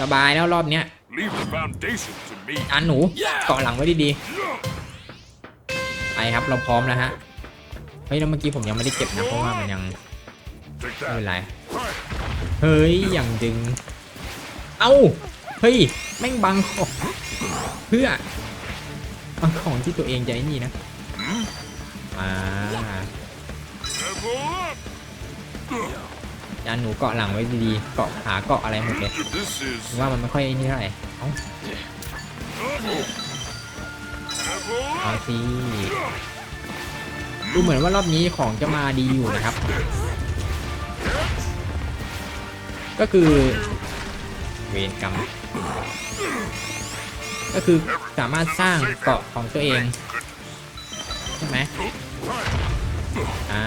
สบายแล้วรอบเนี้ย Leave the foundation to me. จานหนูเกาะหลังไว้ดีๆไปครับเราพร้อมแล้วฮะเฮ้ยแล้วเมื่อกี้ผมยังไม่ได้เก็บนะเพราะว่ามันยัง Take ไม่เป็น that. ไร Fire. เฮ้ยอย่างดึง เอ้าเฮ้ยแม่งบังของเพื่อบังของที่ตัวเองจะไอ้นี่นะอ่า Level up. จานหนูเกาะหลังไว้ดีๆ เกาะขาเกาะอะไรหมดเลยว่ามันไม่ค่อยนี่เท่าไหร่เอาเอาสิดูเหมือนว่ารอบนี้ของจะมาดีอยู่นะครับ ก็คือ เวรกรรม ก็คือสามารถสร้างเกาะของตัวเอง ใช่ไหมอ่า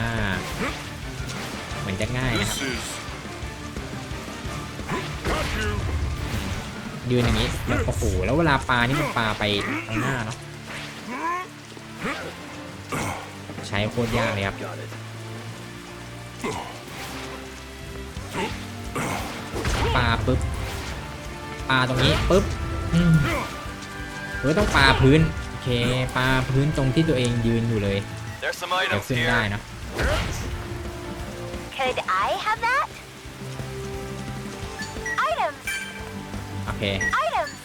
มือนจะง่ายนะครับ This is. Got you. ยืนอย่างนี้แล้วโอ้โหแล้วเวลาปลานี่มันปลาไปข้างหน้าเนาะใช้โคตรยากเลยครับปลาปุ๊บปลาตรงนี้ปุ๊บอืมหรือต้องปลาพื้นโอเคปลาพื้นตรงที่ตัวเองยืนอยู่เลย There's some เดี๋ยว items ขึ้นได้ here. เนอะ Could I have that? Items, โอเค items.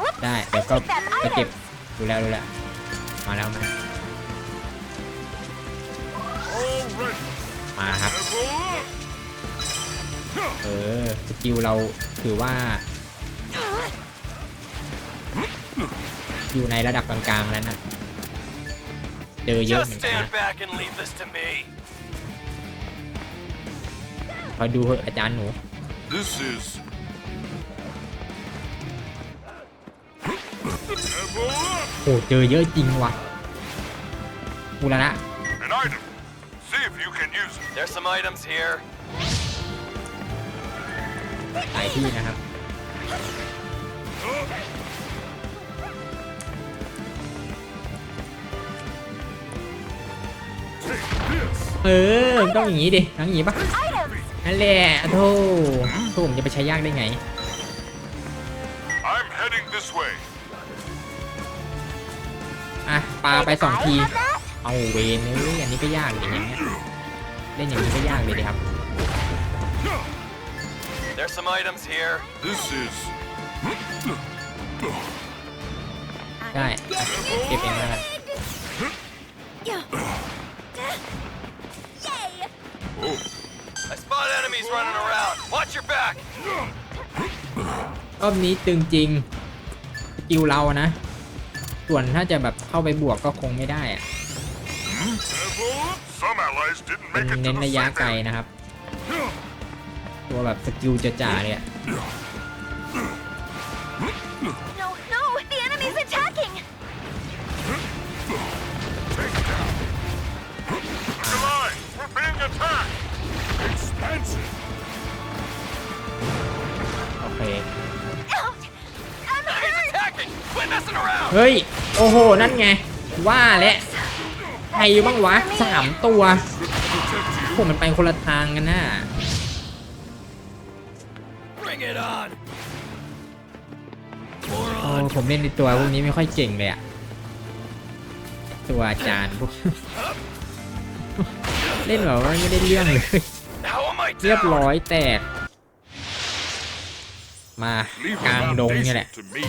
Whoops, ได้ I เดี๋ยวก็ took that ไปเก็บ items. ดูแล้วดูแล้วมาแล้วมา Already. มาครับ Level up. เออ สกิลเราถือว่า อยู่ในระดับกลางๆแล้วนะ เจอเยอะ Just เหมือนกัน stand นะ back and leave this to me. คอยดูเถอะอาจารย์หนู This is. Level up. โอ้เจอเยอะจริงว่ะบูรณะ An item. See if you can use it. There's some items here. หลายที่นะครับ Take this. เออมันต้องอย่างนี้ดิทั้งอย่างนี้ปะ Items. นั่นแหละโธ่โธ่ผมจะไปใช้ยากได้ไง I'm heading this way. อะปาไป Could สอง I ที have that? เอาเวนเอ้ยอันนี้ก็ยากเลยอย่างเงี้ยเล่นอย่างนี้ก็ยากเลยดิครับ There's some items here. This is. ได้อะเก็บเองแล้วกัน Yay! Oh. I spot enemies running around. Watch your back. รอบนี้ตึงจริงสกิลเรานะ ส่วนถ้าจะแบบเข้าไปบวกก็คงไม่ได้อะ Level up. Some allies didn't เป็น make it เน้ to น the ระยะ safe ไกล area. นะครับ ตัวแบบสกิลจะจ่าๆเลยอะ No, no, the enemy's attacking. Come on. We're being attacked. Expansive. โอเค Ouch! I'm Enemies hurt. attacking. Quit messing around. เฮ้ย โอ้โห นั่นไง ว่าแล้วใครบ้างวะสามตัวผมมันไปคนละทางกันน่ะ Bring it on. โอ้ผมเล่นในตัวพวกนี้ไม่ค่อยเก่งเลยอะตัวอาจารย์พวก เล่นแบบว่าไม่ได้เรื่องเลย How am I เรียบ down? ร้อยแตก มา Leave กลาง the ดงเนี่ยแหละ foundation to me.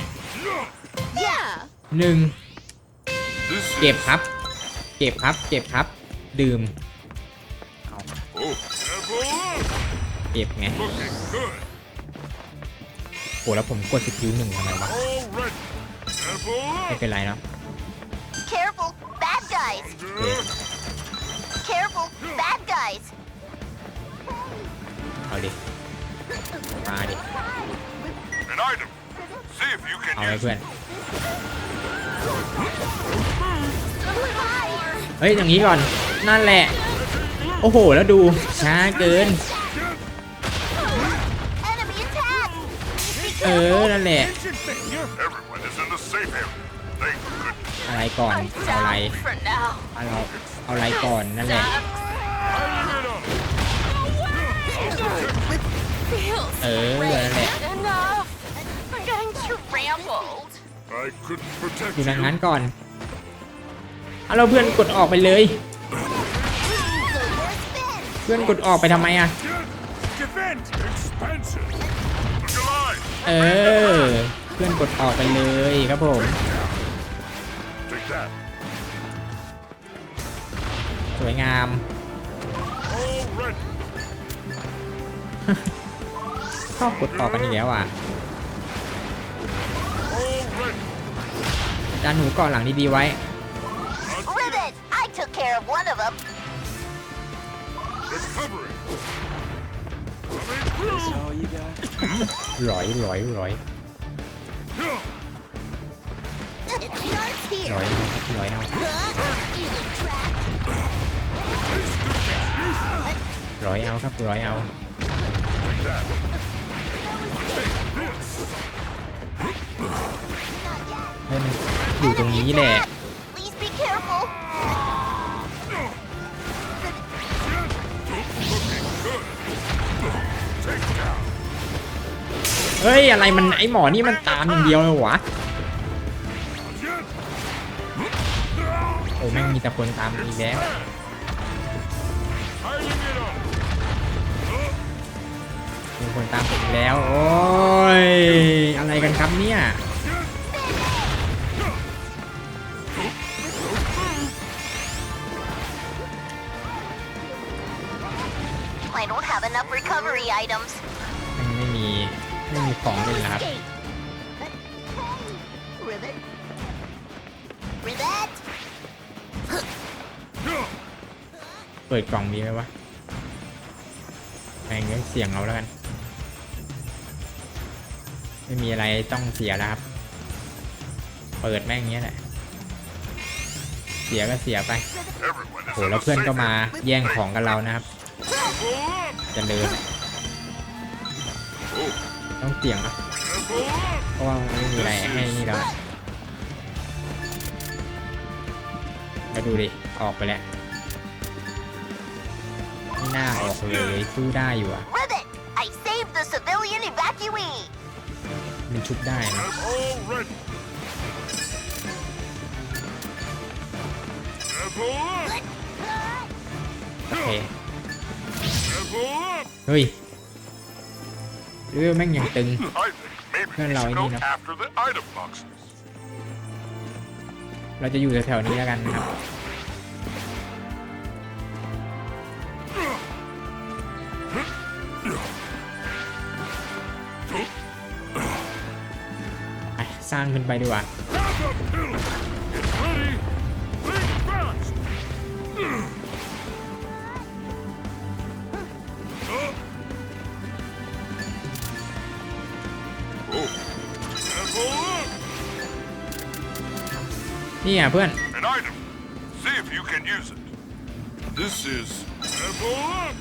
Yeah. หนึ่ง This เก็บ is. ครับ เก็บครับ เก็บครับ ดื่ม Oh. Level up. เก็บไง Looking good. โหแล้วผมกดสกิลหนึ่งทำไมวะ Already. Level ไม่ up. เป็นไรเนาะ Careful, bad guys. เอ๊ะ Careful, bad guys. เอาดิ มาดิ An item. See if you can เอาไว้ use เพื่อน it. เฮ้ย อย่างนี้ก่อน นั่นแหละ โอ้โห แล้วดู ช้าเกิน Enemy attack. เออ นั่นแหละ Everyone is in the safe area. Thank goodness. อะไรก่อน I'm เอาอะไร down for now. เอาเราเอาอะไรก่อน นั่นแหละ Feels เออนั่นแหละ enough. I couldn't protect อยู่ you. ดังนั้นก่อนเอาเราเพื่อนกดออกไปเลย The worst spin. เพื่อนกดออกไปทำไมอะ Defend! Expansion! Look alive! เออ เพื่อนกดออกไปเลยครับผม Take that. สวยงาม All ready. ชอบกดออกกันอีกแล้วอะ All ready. จานหนูเก่อนหลังดีๆไว้ Ribbit. I took care of one of them. Recovery. Coming through. all you got? หลอยหลอยหลอย It starts หลอย here. นะครับหลอยเอา Huh? Evil trap. หลอยเอาครับหลอยเอา ให้มันอยู่ตรงนี้แหละ Please be careful. Take down. เฮ้ย อะไรมันไอหมอนี่มันตามอย่างเดียวเลยวะโอ้แม่งมีแต่คนตามอีกแล้ว Piling it up. มีคนตามผมอีกแล้ว โอ้ย อะไรกันครับเนี่ย I don't have enough recovery items. มันไม่มี ไม่มีของเลยนะครับ Escape. Hey, Ribbit. Ribbit. เปิดกล่องดีไหมวะแม่งเรื่องเสียงเอาแล้วกัน ไม่มีอะไรต้องเสียแล้วครับ เปิดแม่งเงี้ยแหละ เสียก็เสียไปโหแล้วเพื่อนก็มาแย่งของกันเรานะครับจะเดินต้องเสี่ยงนะเพราะว่าไม่มีอะไรให้นี่แล้วมาดูดิ ออกไปแล้ว ไม่น่าออกเลยสู้ได้อยู่อะ มันชุบได้นะ I'm all ready. Careful up. โอเค Careful up. เฮ้ยเรื่องแม่งยังตึง I think maybe Cái we lòi should đi go nè. after the item boxes. เราจะอยู่แถวๆนี้แล้วกันนะครับ สร้างขึ้นไปดีกว่า Catapult. Get ready. Think fast. Oh. Careful up. นี่อะเพื่อน An item. See if you can use it. This is Careful up.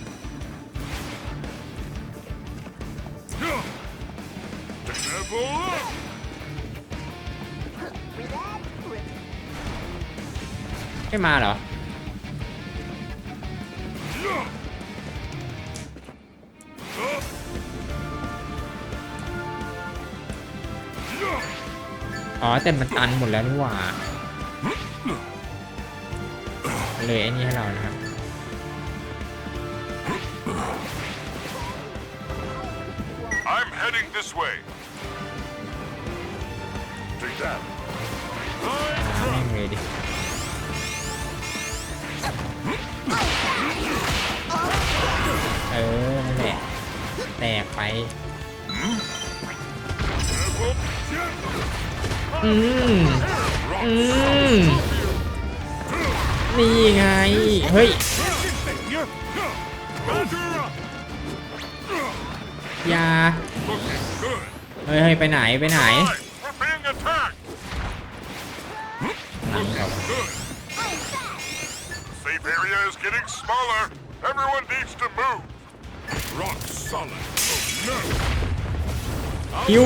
Careful up. Ribbit. Ribbit. ไม่มาเหรอ อ๋อ แต่มันตันหมดแล้วนี่หว่า เลยไอ้นี่ให้เรานะครับ I'm heading this way. Take that. แม่งเลยดิเออนั่นแหละแตกไปอืมอืมนี่ไง เฮ้ยอยาเฮ้ยเฮ้ย ไปไหน ไปไหน Right, we're being attacked. หลังเรา Good. Safe area is getting smaller. Everyone needs to move. Rock solid. Oh, no. ฮิว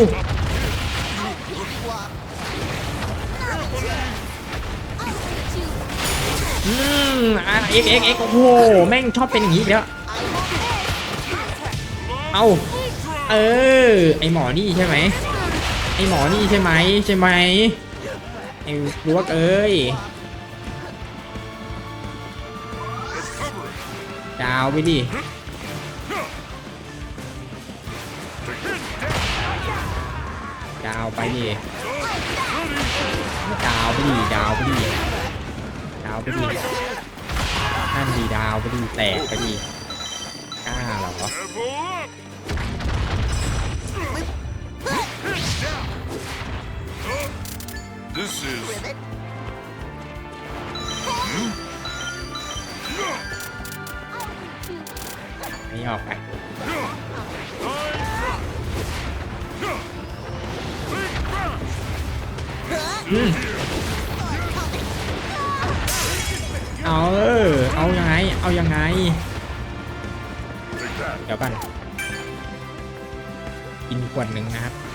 อืมอะเอ็กเอ็กเอ็กโอ้โห แม่งชอบเป็นอย่างนี้อีกแล้ว เอาเออ ไอหมอนี่ใช่ไหม ไออ้หมอนี่ใช่ไหม ใช่ไหม ไอ้ลวกเอ้ยดาวไปดิดาวไปดิดาวไปดิดาวไปดิดาวไปดินั่นดีดาวไปดิแตกไปดิกล้าเหรอ This is Ribbit. นี่ออกไป อืมเอาเออเอายังไง เอายังไง เดี๋ยวกันกินขวดหนึ่งนะครับ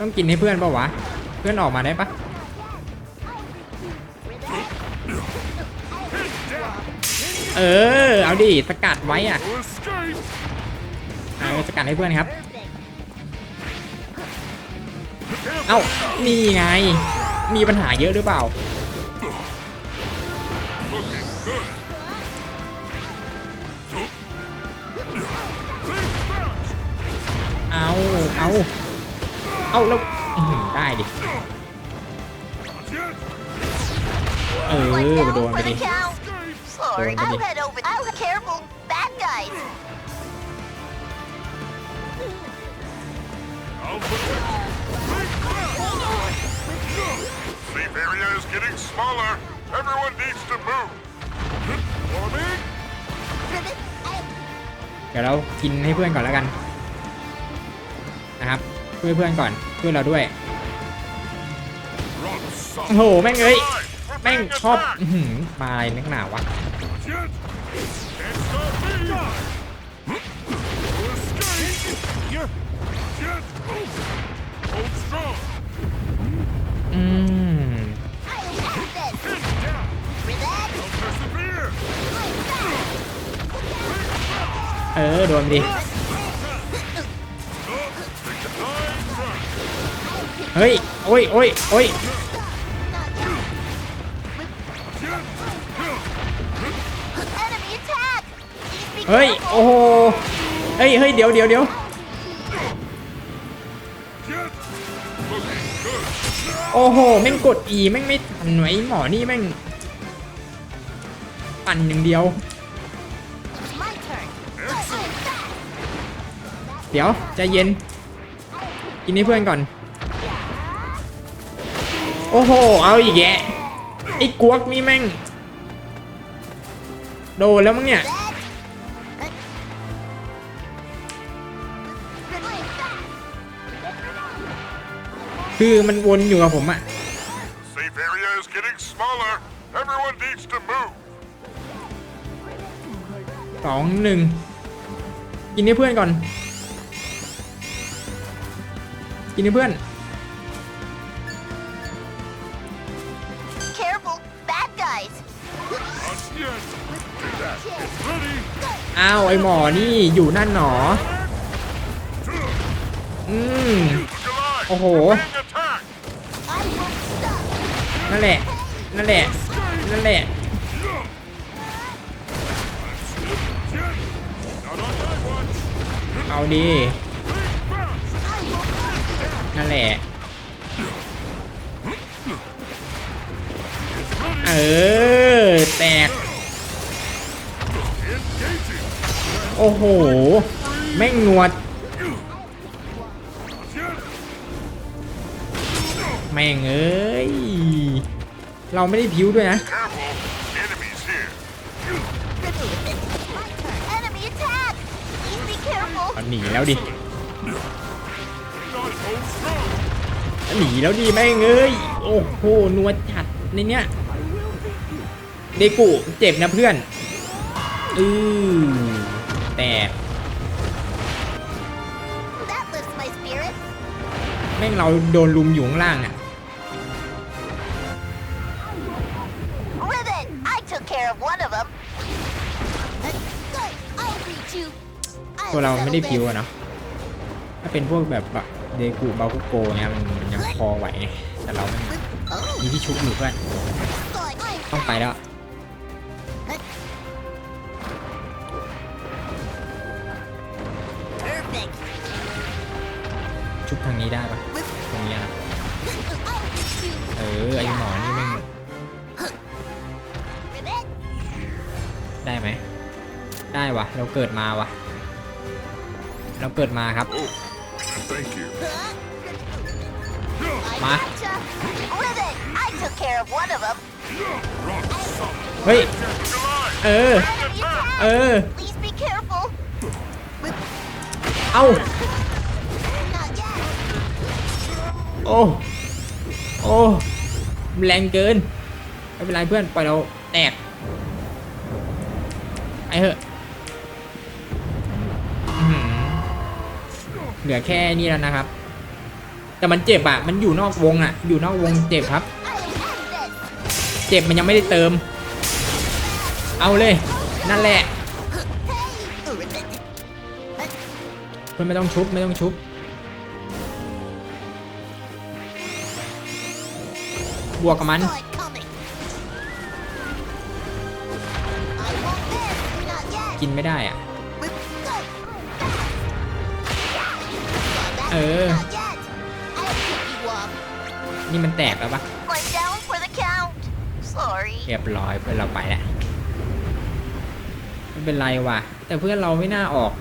ต้องกินให้เพื่อนเปล่าวะ เพื่อนออกมาได้ปะเออ เอาดิ สกัดไว้อะ No escape. เอาสกัดให้เพื่อนครับ เอ้า นี่ไง มีปัญหาเยอะหรือเปล่า เอาเอาแล้วอื้อหือได้ดิ เอ One อ down โดน for ไป the ดิ count. Sorry, Go on, I'll buddy. head over. I'll careful. Bad guys. I'll put it. Sleep area is getting smaller. Everyone needs to move. Warming. Ribbit. I เดี๋ยวเรากินให้เพื่อนก่อนแล้วกัน นะครับช่วยเพื่อนก่อนช่วยเราด้วย Rock โอ้โห solid. แม่งเอ้ย We're แม่ง being ชอบ attacked. อื้อหือมาอะไรนักหนาวะ Jet. Can't stop me. No escape. Yeah. Jet. Hold strong. อืม I'll have this. Pin down. Ribbit. Persevere. เออโดนไปดิ ฮ้ย โอ้ยโอ้ยโอ้ยเฮ้ย โอ้โหเฮ้ยเฮ้ยเดี๋ยวเดี๋ยวเดี๋ยวโอ้โห แม่งกด E แม่งไม่ทันไว้หมอนี่แม่งปั่นอย่างเดียว เดี๋ยวใจเย็น กินให้เพื่อนก่อน โอ้โห เอาอีกแยะไอ้กวกนี่แม่ง โดนแล้วมั้งเนี่ย คือมันวนอยู่กับผมอะ Safe area is getting smaller. Everyone needs to move. สองหนึ่งกินให้เพื่อนก่อน กินให้เพื่อน อ้าวไอหมอนี่อยู่นั่นหนอ อืมโอ้โห นั่นแหละ นั่นแหละ นั่นแหละ เอาดีนั่นแหละ เออ แตก โอ้โห แม่งนวด แม่งเอ้ย เราไม่ได้พิ้วด้วยนะ หนีแล้วดิ หนีแล้วดิแม่งเอ้ย โอ้โหหนวดจัดในเนี้ยเดกุเจ็บนะเพื่อน อือ แตก That lifts my spirit. แม่งเราโดนลุมอยู่ข้างล่างอะ Ribbit. I took care of one of them. I'll reach you. พวกเราไม่ได้พิวอะเนาะ ถ้าเป็นพวกแบบบะเดกูบาคุโกเนี่ยมันมันยังพอไหวไงแต่เรามันมีที่ชุบอยู่เพื่อนต้องไปแล้ว นี้ได้ปะตรงนี้นะเออไอหมอนี่แม่ง Ribbit. ได้ไหมได้วะเราเกิดมาวะเราเกิดมาครับ Thank you. I Ma. gotcha. Ribbit. I took care of one of them. Rock solid. เฮ้ย July. เออ Enemy attack. เออ Please be careful. เอ้า โอ้โอ้แรงเกินไม่เป็นไรเพื่อนปล่อยเราแตกไอ้เหอะเหลือแค่นี้แล้วนะครับ แต่มันเจ็บอะมันอยู่นอกวงอะอยู่นอกวงเจ็บครับ เจ็บมันยังไม่ได้เติม เอาเลย นั่นแหละเพื่อนไม่ต้องชุบไม่ต้องชุบ บวกกับมัน Saw it coming. I won't miss. Not yet. กินไม่ได้อะ Uh, เออ Not yet. I'll pick you up. นี่มันแตกแล้วปะ One down for the count. Sorry. เรียบร้อยเพื่อนเราไปแล้วไม่เป็นไรว่ะ แต่เพื่อนเราไม่น่าออก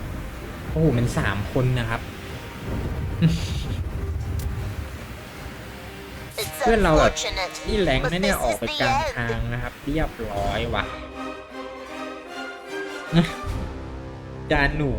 โอ้โห มันสามคนนะครับ เพื่อนเราแบบนี่แรงนะเนี่ยออกไปกลางทางนะครับ เรียบร้อยว่ะจานหนู